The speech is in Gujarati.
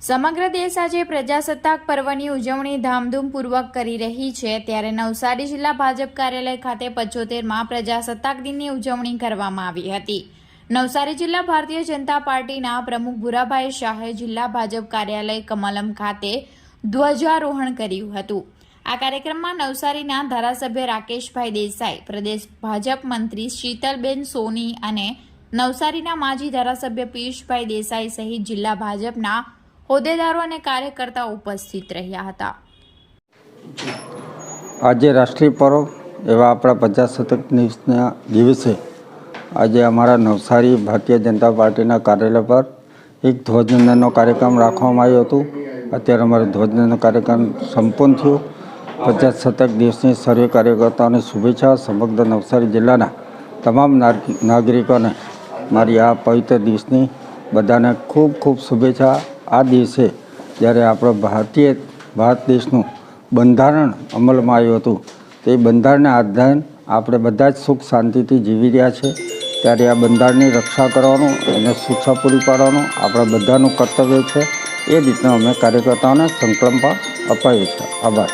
સમગ્ર દેશ આજે પ્રજાસત્તાક પર્વની ઉજવણી ધામધૂમપૂર્વક કરી રહી છે. ત્યારે નવસારી જિલ્લા ભાજપ કાર્યાલય ખાતે પંચોતેરમાં પ્રજાસત્તાક દિનની ઉજવણી કરવામાં આવી હતી. નવસારી જિલ્લા ભારતીય જનતા પાર્ટીના પ્રમુખ ભુરાભાઈ શાહે જિલ્લા ભાજપ કાર્યાલય કમલમ ખાતે ધ્વજારોહણ કર્યું હતું. આ કાર્યક્રમમાં નવસારીના ધારાસભ્ય રાકેશભાઈ દેસાઈ, પ્રદેશ ભાજપ મંત્રી શીતલબેન સોની અને નવસારીના માજી ધારાસભ્ય પિયુષભાઈ દેસાઈ સહિત જિલ્લા ભાજપના હોદ્દેદારો અને કાર્યકર્તાઓ ઉપસ્થિત રહ્યા હતા. આજે રાષ્ટ્રીય પર્વ એવા આપણા પ્રજાસત્તાક દિવસના દિવસે આજે અમારા નવસારી ભારતીય જનતા પાર્ટીના કાર્યાલય પર એક ધ્વજવંદનનો કાર્યક્રમ રાખવામાં આવ્યો હતો. અત્યારે અમારો ધ્વજવંદનનો કાર્યક્રમ સંપન્ન થયો. પ્રજાસત્તાક દિવસની સર્વે કાર્યકર્તાઓને શુભેચ્છા સમગ્ર નવસારી જિલ્લાના તમામ નાગ- નાગરિકોને મારી આ પવિત્ર દિવસની બધાને ખૂબ ખૂબ શુભેચ્છા આ દિવસે જ્યારે આપણો ભારતીય ભારત દેશનું બંધારણ અમલમાં આવ્યું હતું, તે બંધારણના આધારે આપણે બધા જ સુખ શાંતિથી જીવી રહ્યા છે. ત્યારે આ બંધારણની રક્ષા કરવાનું એને શિક્ષા પૂરી પાડવાનું આપણા બધાનું કર્તવ્ય છે. એ રીતના અમે કાર્યકર્તાઓને સંકલ્પ અપાયું છે. આભાર.